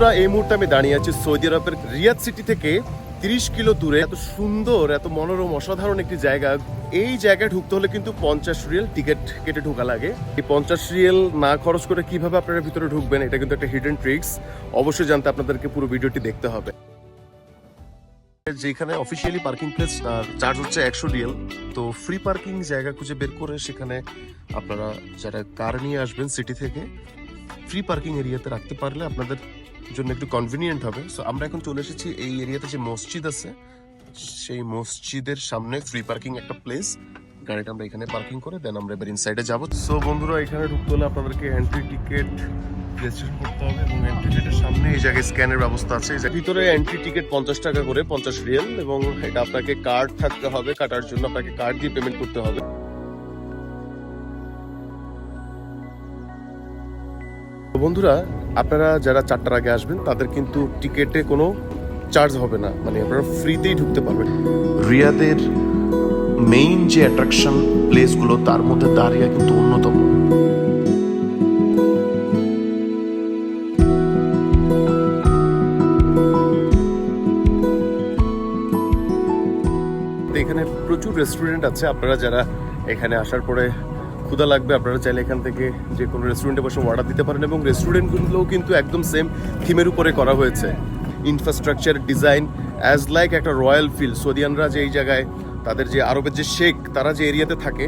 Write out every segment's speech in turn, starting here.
বন্ধুরা, এই মুহূর্তে আমি দাঁড়িয়ে আছি সৌদি আরবের রিয়াদ সিটি থেকে। তিরিশ কিলো দূরে। এত সুন্দর, এত মনোরম, অসাধারণ একটি জায়গা। এই জায়গায় ঢুকতে হলে কিন্তু পঞ্চাশ রিয়েল টিকিট কেটে ঢোকা লাগে। এই পঞ্চাশ রিয়েল না খরচ করে কীভাবে আপনারা ভিতরে ঢুকবেন, এটা কিন্তু একটা হিডেন ট্রিক্স অবশ্যই জানতে আপনাদেরকে পুরো ভিডিওটি দেখতে হবে। যেখানে অফিসিয়ালি পার্কিং প্লেস চার্জ হচ্ছে একশো রিয়েল। তো ফ্রি পার্কিং জায়গা খুঁজে বের করে সেখানে আপনারা যারা কার নিয়ে আসবেন সিটি থেকে ফ্রি পার্কিং এরিয়াতে রাখতে পারলে আপনাদের জন্য একটু কনভিনিয়েন্ট হবে। সো আমরা এখন চলে এসেছি এই এরিয়াতে যে মসজিদ আছে সেই মসজিদের সামনে ফ্রি পার্কিং একটা প্লেস গাড়িটা আমরা এখানে পার্কিং করে দেন আমরা এবার ইনসাইডে যাব। সো বন্ধুরা এখানে ঢুকতে হলে আপনাদেরকে এন্ট্রি টিকিট রেজিস্ট্রেশন করতে হবে এবং এন্ট্রি সামনে এই জায়গায় স্ক্যানের ব্যবস্থা আছে। ভিতরে এন্ট্রি টিকিট পঞ্চাশ টাকা করে পঞ্চাশ রিয়েল এবং এটা আপনাকে কার্ড থাকতে হবে। কাটার জন্য আপনাকে কার্ড দিয়ে পেমেন্ট করতে হবে। বন্ধুরা আপনারা যারা চারটার আগে আসবেন তাদের কিন্তু টিকেটে কোনো চার্জ হবে না। মানে আপনারা ফ্রিতেই ঢুকতে পারবেন। রিয়াদের মেইন যে অ্যাট্রাকশন প্লেসগুলো তার মধ্যে দাঁড়িয়ে কিন্তু অন্যতম। তো এখানে প্রচুর রেস্টুরেন্ট আছে। আপনারা যারা এখানে আসার পরে ক্ষুধা লাগবে, আপনারা চাইলে এখান থেকে যে কোনো রেস্টুরেন্টে বসে অর্ডার দিতে পারেন এবং রেস্টুরেন্টগুলোও কিন্তু একদম সেম থিমের উপরে করা হয়েছে। ইনফ্রাস্ট্রাকচার ডিজাইন অ্যাজ লাইক একটা রয়্যাল ফিল সৌদিয়ানরা যে এই জায়গায় তাদের যে আরবের যে শেখ, তারা যে এরিয়াতে থাকে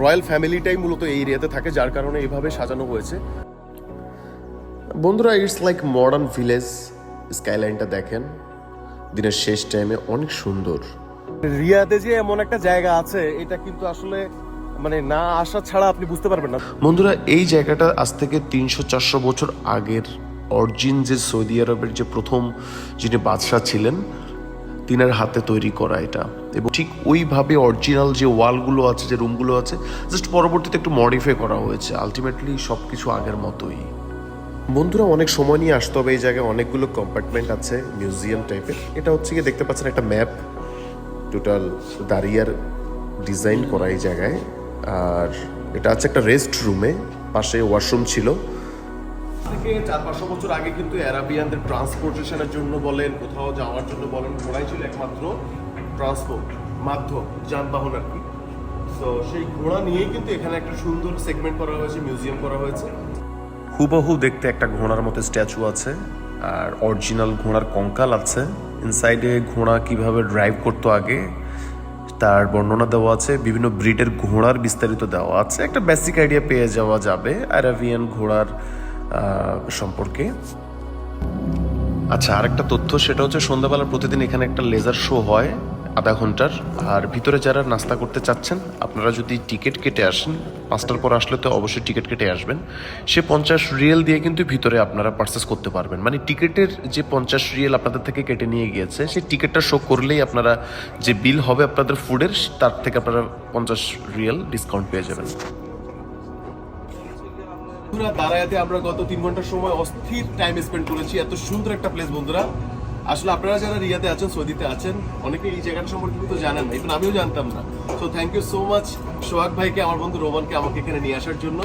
রয়্যাল ফ্যামিলিটাই মূলত এই এরিয়াতে থাকে, যার কারণে এইভাবে সাজানো হয়েছে। বন্ধুরা ইটস লাইক মডার্ন ভিলেজ স্কাইলাইনটা দেখেন, দিনের শেষ টাইমে অনেক সুন্দর। রিয়াদে যে এমন একটা জায়গা আছে, এটা কিন্তু আসলে মানে না আসা ছাড়া আপনি বুঝতে পারবেন না। বন্ধুরা, এই জায়গাটা আজ থেকে তিনশো চারশো বছর আগের অরিজিন যে সৌদি আরবের যে প্রথম যিনি বাদশাহ ছিলেন, তিনার হাতে তৈরি করা এটা। এবং ঠিক ওইভাবে অরিজিনাল যে ওয়ালগুলো আছে, যে রুমগুলো আছে জাস্ট পরবর্তীতে একটু মডিফাই করা হয়েছে। আলটিমেটলি সব কিছু আগের মতোই। বন্ধুরা, অনেক সময় নিয়ে আসতে হবে এই জায়গায়। অনেকগুলো কম্পার্টমেন্ট আছে মিউজিয়াম টাইপের এটা হচ্ছে গিয়ে দেখতে পাচ্ছেন একটা ম্যাপ টোটাল দাঁড়িয়ার ডিজাইন করা এই জায়গায়। আর এটা আছে একটা রেস্ট রুমে পাশে ওয়াশরুম ছিল। থেকে চার পাঁচশো বছর আগে কিন্তু অ্যারাবিয়ানদের ট্রান্সপোর্টেশনের জন্য বলেন কোথাও যাওয়ার জন্য বলেন ঘোড়াই ছিল একমাত্র ট্রান্সপোর্ট মাধ্যম যানবাহন আর কি। তো সেই ঘোড়া নিয়েই কিন্তু এখানে একটা সুন্দর সেগমেন্ট করা হয়েছে মিউজিয়াম করা হয়েছে। হুবহু দেখতে একটা ঘোড়ার মতো স্ট্যাচু আছে আর অরিজিনাল ঘোড়ার কঙ্কাল আছে। ইনসাইডে ঘোড়া কীভাবে ড্রাইভ করতো আগে তার বর্ণনা দেওয়া আছে, বিভিন্ন ব্রিডের ঘোড়ার বিস্তারিত দেওয়া আছে। একটা বেসিক আইডিয়া পেয়ে যাওয়া যাবে আরাবিয়ান ঘোড়ার সম্পর্কে। আচ্ছা আরেকটা তথ্য, সেটা হচ্ছে সন্ধ্যাবেলা প্রতিদিন এখানে একটা লেজার শো হয়। আধা ঘণ্টার। আর ভিতরে যারা নাস্তা করতে চাচ্ছেন, আপনারা যদি টিকিট কেটে আসেন, পাঁচটার পর আসলে তো অবশ্যই টিকিট কেটে আসবেন। সে পঞ্চাশ রিয়েল দিয়ে কিন্তু ভিতরে আপনারা পারচেস করতে পারবেন। মানে টিকিটের যে পঞ্চাশ রিয়েল আপনাদের থেকে কেটে নিয়ে গিয়েছে, সেই টিকিটটা শো করলেই আপনারা যে বিল হবে আপনাদের ফুডের তার থেকে আপনারা পঞ্চাশ রিয়েল ডিসকাউন্ট পেয়ে যাবেন। বন্ধুরা, দাঁড়ায়াতে আমরা গত তিন ঘণ্টার সময় অস্থির টাইম স্পেন্ড করেছি। এত সুন্দর একটা প্লেস বন্ধুরা। আসলে আপনারা যারা রিয়াতে আছেন, সৌদিতে আছেন, অনেকে এই জায়গাটা সম্পর্কে কিন্তু জানেন না। ইভেন আমিও জানতাম না। So thank you so much Sohag ভাইকে, আমার বন্ধু রোমানকে আমাকে এখানে নিয়ে আসার জন্য।